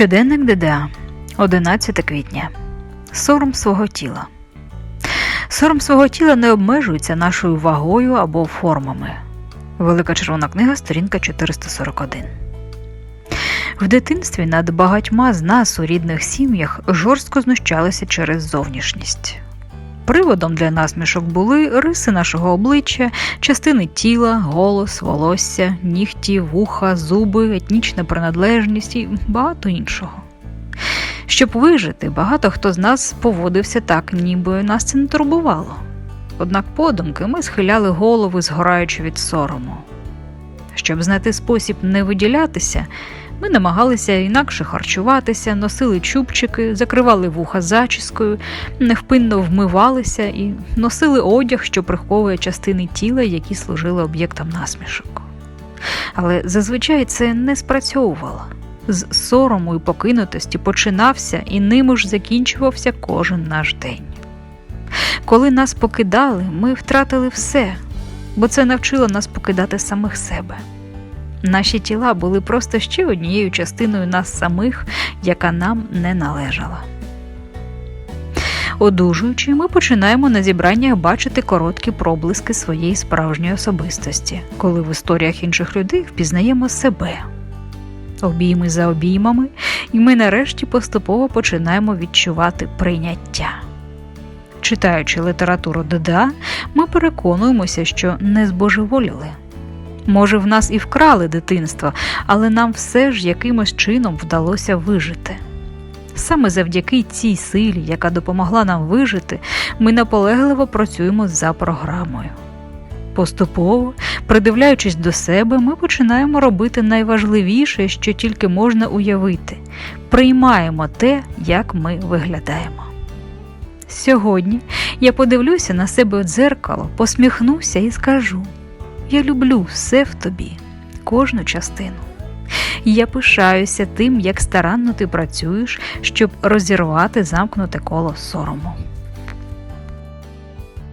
Щоденник ДДА, 11 квітня. Сором свого тіла. Сором свого тіла не обмежується нашою вагою або формами. Велика червона книга, сторінка 441. В дитинстві над багатьма з нас у рідних сім'ях жорстко знущалися через зовнішність. Приводом для насмішок були риси нашого обличчя, частини тіла, голос, волосся, нігті, вуха, зуби, етнічна приналежність і багато іншого. Щоб вижити, багато хто з нас поводився так, ніби нас це не турбувало. Однак подумки ми схиляли голови, згораючи від сорому. Щоб знайти спосіб не виділятися, ми намагалися інакше харчуватися, носили чубчики, закривали вуха зачіскою, невпинно вмивалися і носили одяг, що приховує частини тіла, які служили об'єктом насмішок. Але зазвичай це не спрацьовувало. З сорому і покинутості починався і ними ж закінчувався кожен наш день. Коли нас покидали, ми втратили все, бо це навчило нас покидати самих себе. Наші тіла були просто ще однією частиною нас самих, яка нам не належала. Одужуючи, ми починаємо на зібраннях бачити короткі проблиски своєї справжньої особистості, коли в історіях інших людей впізнаємо себе. Обійми за обіймами, і ми нарешті поступово починаємо відчувати прийняття. Читаючи літературу ДДА, ми переконуємося, що не збожеволіли. Може, в нас і вкрали дитинство, але нам все ж якимось чином вдалося вижити. Саме завдяки цій силі, яка допомогла нам вижити, ми наполегливо працюємо за програмою. Поступово, придивляючись до себе, ми починаємо робити найважливіше, що тільки можна уявити приймаємо те, як ми виглядаємо. Сьогодні я подивлюся на себе в дзеркало, посміхнуся і скажу: Я люблю все в тобі, кожну частину. Я пишаюся тим, як старанно ти працюєш, щоб розірвати замкнуте коло сорому.